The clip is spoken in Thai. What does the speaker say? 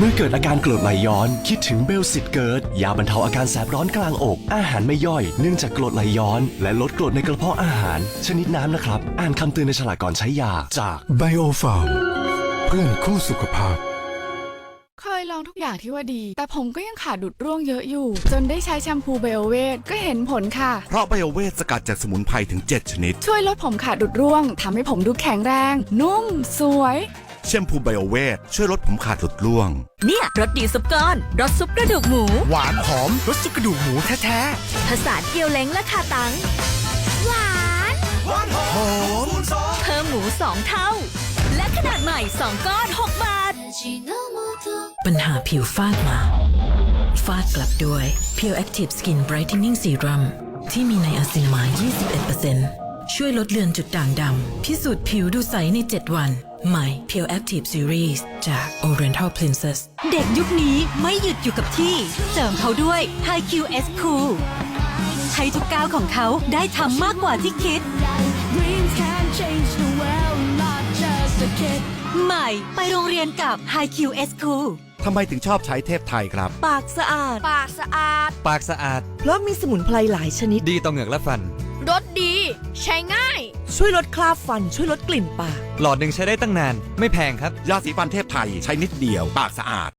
เมื่อเกิดอาการกรดไหลย้อน คิดถึงเบลสิตเกิร์ดยาบรรเทาอาการแสบร้อนกลางอก อาหารไม่ย่อย เนื่องจากกรดไหลย้อน และลดกรดในกระเพาะอาหาร ชนิดน้ำนะครับ อ่านคำเตือนในฉลากก่อนใช้ยาจาก ไบโอฟาร์มเพื่อนคู่สุขภาพ เคยลองทุกอย่างที่ว่าดี แต่ผมก็ยังขาดดุดร่วงเยอะอยู่ จนได้ใช้แชมพูไบโอเวทก็เห็นผลค่ะ เพราะไบโอเวทสกัดจากสมุนไพรถึง 7 ชนิด ช่วยลดผมขาดดุดร่วงทำให้ผมดูแข็งแรง นุ่ม สวย แชมพูไบโอเวทช่วยลดผมขาดหลุดร่วง เนี่ยรสดีซุปก้อนรสซุปกระดูกหมู หวานหอมรสซุปกระดูกหมูแท้ภาษาเกียวเล้งและคาตัง หวานๆหอมเพิ่มหมูสองเท่า และขนาดใหม่2ก้อน 6 บาท ปัญหาผิวฟาดมา ฟาดกลับด้วย Pure Active Skin Brightening Serum ที่มีในอะซินามาย21%ช่วยลดเลือนจุดด่างดำ พิสูจน์ผิวดูใสใน 7 วัน ใหม่ Pure Active Series จาก Oriental Princess เด็กยุคนี้ไม่หยุดอยู่กับที่ เสริมเขาด้วย High QS Cool ให้ทุกก้าวของเขาได้ทำมากกว่าที่คิด ใหม่ไปโรงเรียนกับ High QS Cool ทำไมถึงชอบใช้เทพไทยครับ ปากสะอาด ปากสะอาด ปากสะอาด เพราะมีสมุนไพรหลายชนิด ดีต่อเหงือกและฟัน รสดี ใช้ง่าย ช่วยลดคราบฟันช่วยลดกลิ่นปาก หลอดหนึ่งใช้ได้ตั้งนาน ไม่แพงครับ ยาสีฟันเทพไทยใช้นิดเดียว ปากสะอาด